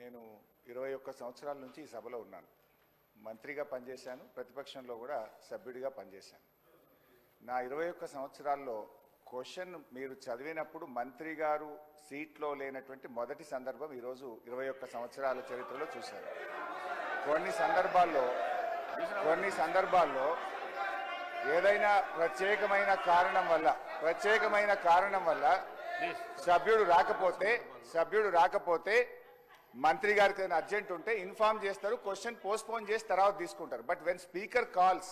నేను ఇరవై ఒక్క సంవత్సరాల నుంచి ఈ సభలో ఉన్నాను. మంత్రిగా పనిచేశాను ప్రతిపక్షంలో కూడా సభ్యుడిగా పనిచేశాను. నా ఇరవై ఒక్క సంవత్సరాల్లో క్వశ్చన్ మీరు చదివినప్పుడు మంత్రి గారు సీట్లో లేనటువంటి మొదటి సందర్భం ఈరోజు ఇరవై ఒక్క సంవత్సరాల చరిత్రలో చూశాను. కొన్ని సందర్భాల్లో కొన్ని సందర్భాల్లో ఏదైనా ప్రత్యేకమైన కారణం వల్ల ప్రత్యేకమైన కారణం వల్ల సభ్యుడు రాకపోతే సభ్యుడు రాకపోతే మంత్రి గారికి ఏదైనా అర్జెంట్ ఉంటే ఇన్ఫార్మ్ చేస్తారు క్వశ్చన్ పోస్ట్పోన్ చేసి తర్వాత తీసుకుంటారు. బట్ వెన్ స్పీకర్ కాల్స్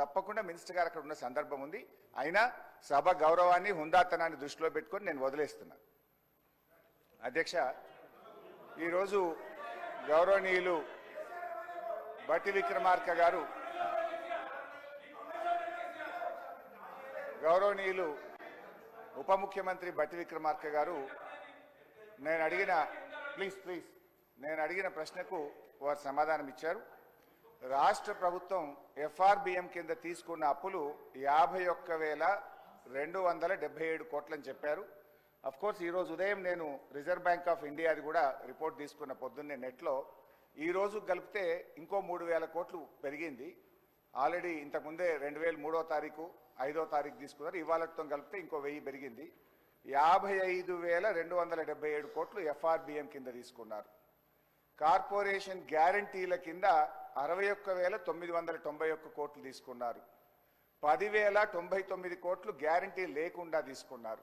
తప్పకుండా మినిస్టర్ గారు అక్కడ ఉన్న సందర్భం ఉంది. అయినా సభ గౌరవాన్ని హుందాతనాన్ని దృష్టిలో పెట్టుకొని నేను వదిలేస్తున్నా. అధ్యక్ష ఈరోజు గౌరవనీయులు బట్టి విక్రమార్క గారు గౌరవనీయులు ఉప ముఖ్యమంత్రి బట్టి విక్రమార్క గారు నేను అడిగిన ప్లీజ్ ప్లీజ్ నేను అడిగిన ప్రశ్నకు వారు సమాధానం ఇచ్చారు. రాష్ట్ర ప్రభుత్వం ఎఫ్ఆర్బిఎం కింద తీసుకున్న అప్పులు యాభై ఒక్క వేల రెండు వందల డెబ్బై ఏడు కోట్లని చెప్పారు. అఫ్ కోర్స్ ఈరోజు ఉదయం నేను రిజర్వ్ బ్యాంక్ ఆఫ్ ఇండియాది కూడా రిపోర్ట్ తీసుకున్న పొద్దున్నే నెట్లో ఈ రోజు కలిపితే ఇంకో మూడు వేల కోట్లు పెరిగింది. ఆల్రెడీ ఇంతకుముందే రెండు వేల మూడో తారీఖు ఐదో తారీఖు తీసుకున్నారు. ఇవాళతో కలిపితే ఇంకో వెయ్యి పెరిగింది. యాభై ఐదు వేల రెండు వందల డెబ్బై ఏడు కోట్లు ఎఫ్ఆర్బిఎం కింద తీసుకున్నారు. కార్పొరేషన్ గ్యారంటీల కింద అరవై ఒక్క వేల తొమ్మిది వందల తొంభై ఒక్క కోట్లు తీసుకున్నారు. పదివేల తొంభై తొమ్మిది కోట్లు గ్యారంటీ లేకుండా తీసుకున్నారు.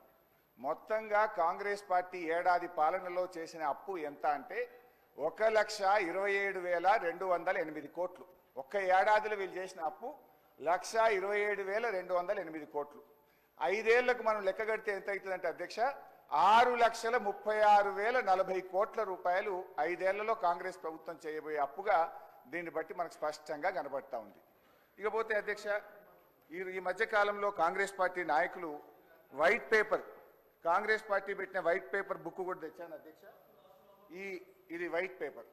మొత్తంగా కాంగ్రెస్ పార్టీ ఏడాది పాలనలో చేసిన అప్పు ఎంత అంటే ఒక లక్ష ఇరవై ఏడు వేల రెండు వందల ఎనిమిది కోట్లు. ఒక్క ఏడాదిలో వీళ్ళు చేసిన అప్పు లక్ష ఇరవై ఏడు వేల రెండు వందల ఎనిమిది కోట్లు. ఐదేళ్ళకు మనం లెక్క కడితే ఎంత అవుతుందంటే అధ్యక్ష ఆరు లక్షల ముప్పై ఆరు వేల నలభై కోట్ల రూపాయలు ఐదేళ్ళలో కాంగ్రెస్ ప్రభుత్వం చేయబోయే అప్పుగా దీన్ని బట్టి మనకు స్పష్టంగా కనబడతా ఉంది. ఇకపోతే అధ్యక్ష ఈ ఈ మధ్యకాలంలో కాంగ్రెస్ పార్టీ నాయకులు వైట్ పేపర్ కాంగ్రెస్ పార్టీ పెట్టిన వైట్ పేపర్ బుక్ కూడా తెచ్చాను అధ్యక్ష. ఈ ఇది వైట్ పేపర్.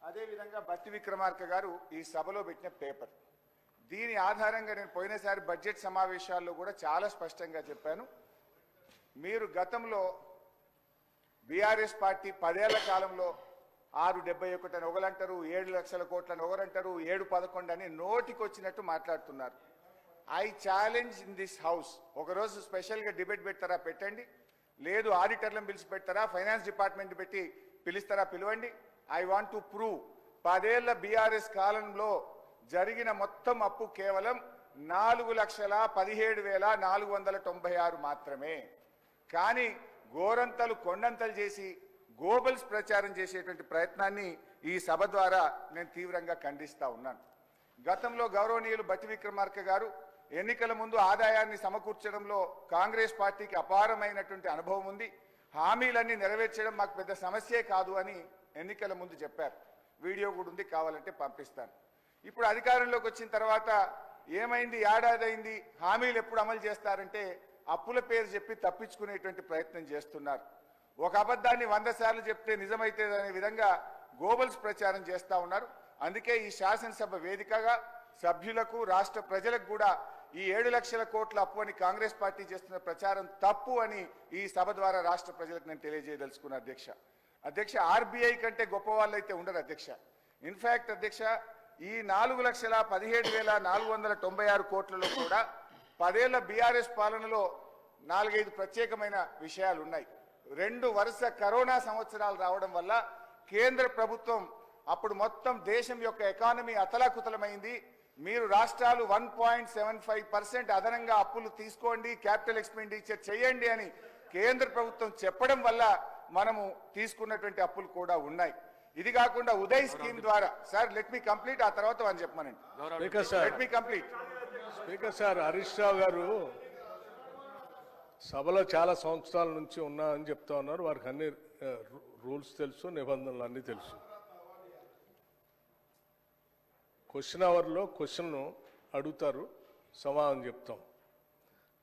అదేవిధంగా బట్టి విక్రమార్క గారు ఈ సభలో పెట్టిన పేపర్. దీని ఆధారంగా నేను పోయినసారి బడ్జెట్ సమావేశాల్లో కూడా చాలా స్పష్టంగా చెప్పాను. మీరు గతంలో బీఆర్ఎస్ పార్టీ పదేళ్ళ కాలంలో ఆరు డెబ్బై ఒకటి అని ఒకరంటారు ఏడు లక్షల కోట్లని ఒకరంటారు ఏడు పదకొండు అని నోటికి వచ్చినట్టు మాట్లాడుతున్నారు. I challenge in this house. ఒకరోజు స్పెషల్గా డిబేట్ పెడతారా పెట్టండి. లేదు ఆడిటర్లను పిలిచి పెడతారా ఫైనాన్స్ డిపార్ట్మెంట్ పెట్టి పిలుస్తారా పిలవండి. I want to prove. పదేళ్ళ బీఆర్ఎస్ కాలంలో జరిగిన మొత్తం అప్పు కేవలం నాలుగు లక్షల పదిహేడు వేల నాలుగు వందల తొంభై ఆరు మాత్రమే. కానీ గోరంతలు కొండంతలు చేసి గోబల్స్ ప్రచారం చేసేటువంటి ప్రయత్నాన్ని ఈ సభ ద్వారా నేను తీవ్రంగా ఖండిస్తా ఉన్నాను. గతంలో గౌరవనీయులు బతి విక్రమార్క గారు ఎన్నికల ముందు ఆదాయాన్ని సమకూర్చడంలో కాంగ్రెస్ పార్టీకి అపారమైనటువంటి అనుభవం ఉంది. హామీలన్నీ నెరవేర్చడం మాకు పెద్ద సమస్యే కాదు అని ఎన్నికల ముందు చెప్పారు. వీడియో కూడా ఉంది కావాలంటే పంపిస్తాను. ఇప్పుడు అధికారంలోకి వచ్చిన తర్వాత ఏమైంది ఏడాది అయింది హామీలు ఎప్పుడు అమలు చేస్తారంటే అప్పుల పేరు చెప్పి తప్పించుకునేటువంటి ప్రయత్నం చేస్తున్నారు. ఒక అబద్ధాన్ని వంద సార్లు చెప్తే నిజమైతే అనే విధంగా గోబల్స్ ప్రచారం చేస్తా ఉన్నారు. అందుకే ఈ శాసనసభ వేదికగా సభ్యులకు రాష్ట్ర ప్రజలకు కూడా ఈ ఏడు లక్షల కోట్ల అప్పు అని కాంగ్రెస్ పార్టీ చేస్తున్న ప్రచారం తప్పు అని ఈ సభ ద్వారా రాష్ట్ర ప్రజలకు నేను తెలియజేయదలుచుకున్న అధ్యక్ష. అధ్యక్ష ఆర్బీఐ కంటే గొప్ప వాళ్ళు అయితే ఉండరు అధ్యక్ష. ఇన్ఫాక్ట్ అధ్యక్ష ఈ నాలుగు లక్షల పదిహేడు వేల నాలుగు వందల తొంభై ఆరు కోట్లలో కూడా పదేళ్ళ బీఆర్ఎస్ పాలనలో నాలుగైదు ప్రత్యేకమైన విషయాలు ఉన్నాయి రెండు వరుస కరోనా సంవత్సరాలు రావడం వల్ల కేంద్ర ప్రభుత్వం అప్పుడు మొత్తం దేశం యొక్క ఎకానమీ అతలాకుతలమైంది. మీరు రాష్ట్రాలు one point seven five percent అదనంగా అప్పులు తీసుకోండి క్యాపిటల్ ఎక్స్పెండిచర్ చేయండి అని కేంద్ర ప్రభుత్వం చెప్పడం వల్ల మనము తీసుకున్నటువంటి అప్పులు కూడా ఉన్నాయి. ఇది కాకుండా ఉదయ్ స్కీమ్ ద్వారా సార్ లెట్ మీ కంప్లీట్ ఆ తర్వాత అని చెప్పమనండి. Let me complete speaker sir Harish Rao garu సభలో చాలా సంవత్సరాల నుంచి ఉన్నా అని చెప్తా ఉన్నారు. వారికి అన్ని రూ- రూల్స్ తెలుసు నిబంధనలు అన్నీ తెలుసు. క్వశ్చన్ అవర్లో క్వశ్చన్ అడుగుతారు సమాధానం చెప్తాం.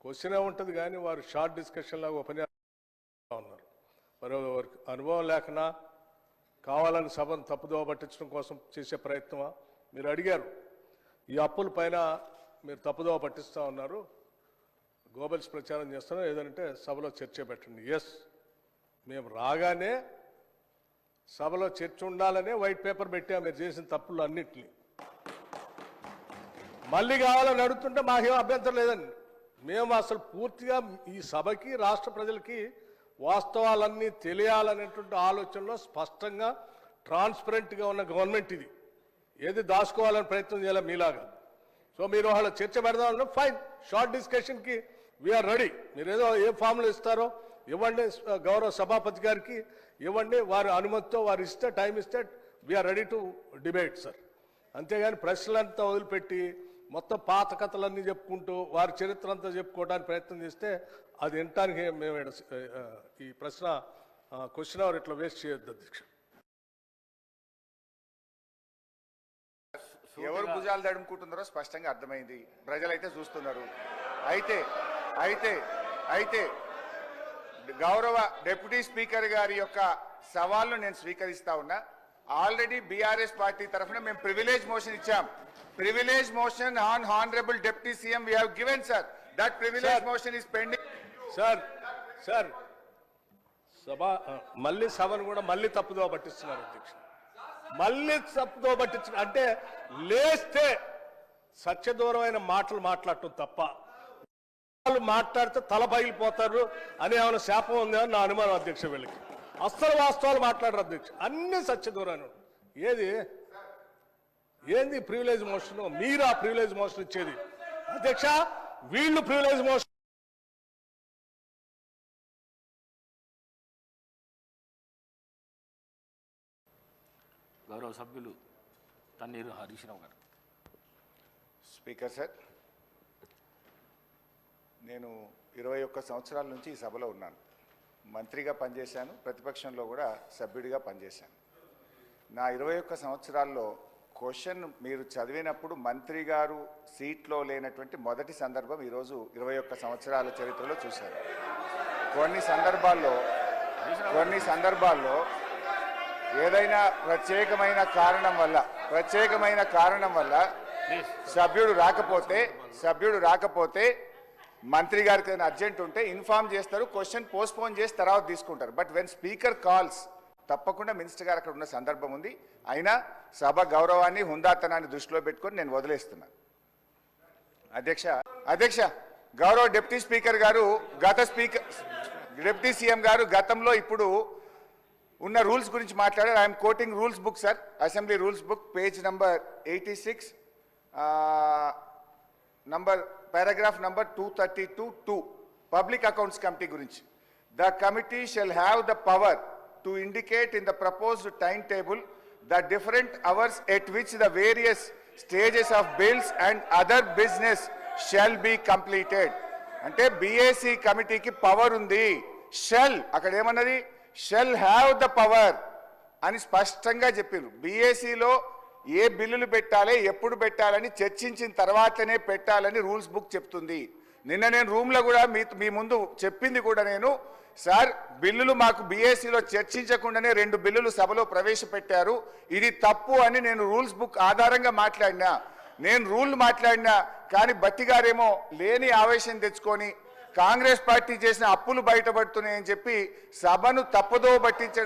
క్వశ్చన్ ఉంటుంది కానీ వారు షార్ట్ డిస్కషన్ లాగా ఉపన్యాసం ఉన్నారు. మరి వారికి అనుభవం లేకనా? కావాలని సభను తప్పుదోవ పట్టించడం కోసం చేసే ప్రయత్నమా? మీరు అడిగారు. ఈ అప్పుల పైన మీరు తప్పుదోవ పట్టిస్తా ఉన్నారు. గోబల్స్ ప్రచారం చేస్తున్నారు ఏదంటే సభలో చర్చ పెట్టండి. ఎస్ మేము రాగానే సభలో చర్చ ఉండాలనే వైట్ పేపర్ పెట్టాం. మీరు చేసిన తప్పులు అన్నిటిని. మళ్ళీ కావాలని అడుగుతుంటే మాకేం అభ్యంతరం లేదండి. మేము అసలు పూర్తిగా ఈ సభకి రాష్ట్ర ప్రజలకి వాస్తవాలన్నీ తెలియాలనేటువంటి ఆలోచనలో స్పష్టంగా ట్రాన్స్పరెంట్గా ఉన్న గవర్నమెంట్ ఇది. ఏది దాచుకోవాలని ప్రయత్నం చేయాలి మీలాగా? సో మీరు వాళ్ళ చర్చ పెడదామన్నా ఫైన్ షార్ట్ డిస్కషన్కి వీఆర్ రెడీ మీరు ఏదో ఏ ఫామ్లో ఇస్తారో ఇవ్వండి గౌరవ సభాపతి గారికి ఇవ్వండి వారి అనుమతితో వారు ఇస్తే టైం ఇస్తే we are ready to debate sir అంతేగాని ప్రశ్నలంతా వదిలిపెట్టి మొత్తం పాత కథలన్నీ చెప్పుకుంటూ వారి చరిత్ర అంతా చెప్పుకోవడానికి ప్రయత్నం చేస్తే అది వినటానికి మేము ఈ ప్రశ్న క్వశ్చన్ అవర్ ఇట్లా వేస్ట్ చేయొద్దు అధ్యక్షుడు ఎవరు భుజాలు తడుముకుంటున్నారో స్పష్టంగా అర్థమైంది. ప్రజలైతే చూస్తున్నారు. అయితే అయితే అయితే గౌరవ డిప్యూటీ స్పీకర్ గారి యొక్క సవాల్ను నేను స్వీకరిస్తా ఉన్నా. ఆల్రెడీ బీఆర్ఎస్ పార్టీ తరఫున మేము ప్రివిలేజ్ మోషన్ ఇచ్చాం. Privilege motion on honourable deputy CM we have given sir that privilege. Motion is pending sir sir సభ మళ్ళీ సభను కూడా మళ్ళీ తప్పుదో పట్టిస్తున్నారు అధ్యక్ష మళ్ళీ తప్పుదో పట్టించు అంటే లేస్తే సత్యదూరమైన మాటలు మాట్లాడటం తప్ప. వాళ్ళు మాట్లాడితే తల పగిలిపోతారు అని ఏమైనా శాపం ఉందా అని నా అనుమానం అధ్యక్ష వీళ్ళకి. అస్సలు వాస్తవాలు మాట్లాడరు అధ్యక్ష. అన్ని సత్యదూరాను ఏది? ఏంది ప్రివిలేజ్ మోషన్ మీరు ఆ ప్రివిలేజ్ మోషన్ ఇచ్చేది. అధ్యక్ష వీళ్ళు ప్రివిలేజ్ మోషన్ సభ్యులు తన్నీరు హరీష్ రావు గారు. స్పీకర్ సార్ నేను ఇరవై ఒక్క సంవత్సరాల నుంచి ఈ సభలో ఉన్నాను. మంత్రిగా పనిచేశాను ప్రతిపక్షంలో కూడా సభ్యుడిగా పనిచేశాను. నా ఇరవై ఒక్క సంవత్సరాల్లో క్వశ్చన్ మీరు చదివినప్పుడు మంత్రి గారు సీట్లో లేనటువంటి మొదటి సందర్భం ఈరోజు ఇరవై ఒక్క సంవత్సరాల చరిత్రలో చూశాను. కొన్ని సందర్భాల్లో కొన్ని సందర్భాల్లో ఏదైనా ప్రత్యేకమైన కారణం వల్ల ప్రత్యేకమైన కారణం వల్ల సభ్యుడు రాకపోతే సభ్యుడు రాకపోతే మంత్రి గారికి ఏదైనా అర్జెంట్ ఉంటే ఇన్ఫార్మ్ చేస్తారు క్వశ్చన్ పోస్ట్పోన్ చేసి తర్వాత తీసుకుంటారు. బట్ వెన్ స్పీకర్ కాల్స్ తప్పకుండా మినిస్టర్ గారు అక్కడ ఉన్న సందర్భం ఉంది. అయినా సభ గౌరవాన్ని హుందాతనాన్ని దృష్టిలో పెట్టుకొని నేను వదిలేస్తున్నాను అధ్యక్ష అధ్యక్ష గౌరవ డిప్యూటీ స్పీకర్ గారు గత స్పీకర్ డిప్యూటీ సీఎం గారు గతంలో ఇప్పుడు ఉన్న రూల్స్ గురించి మాట్లాడారు. I'm quoting rules book sir. Assembly rules book page number eighty six number paragraph number two thirty two two public accounts committee గురించి. The committee shall have the power to indicate in the proposed time table the different hours at which the various stages of bills and other business shall be completed. అంటే BAC కమిటీకి power ఉంది. Shall అక్కడ ఏమన్నది? Shell have the power అని స్పష్టంగా చెప్పారు బీఏసీలో ఏ బిల్లులు పెట్టాలి ఎప్పుడు పెట్టాలని చర్చించిన తర్వాతనే పెట్టాలని రూల్స్ బుక్ చెప్తుంది. నిన్న నేను రూమ్లో కూడా మీ మీ ముందు చెప్పింది కూడా నేను. సార్ బిల్లులు మాకు బీఏసీలో చర్చించకుండానే రెండు బిల్లులు సభలో ప్రవేశపెట్టారు. ఇది తప్పు అని నేను రూల్స్ బుక్ ఆధారంగా మాట్లాడినా. నేను రూల్ మాట్లాడినా కానీ బట్టి గారేమో లేని ఆవేశం తెచ్చుకొని కాంగ్రెస్ పార్టీ చేసిన అప్పులు బయటపడుతున్నాయని చెప్పి సభను తప్పుదో పట్టించడం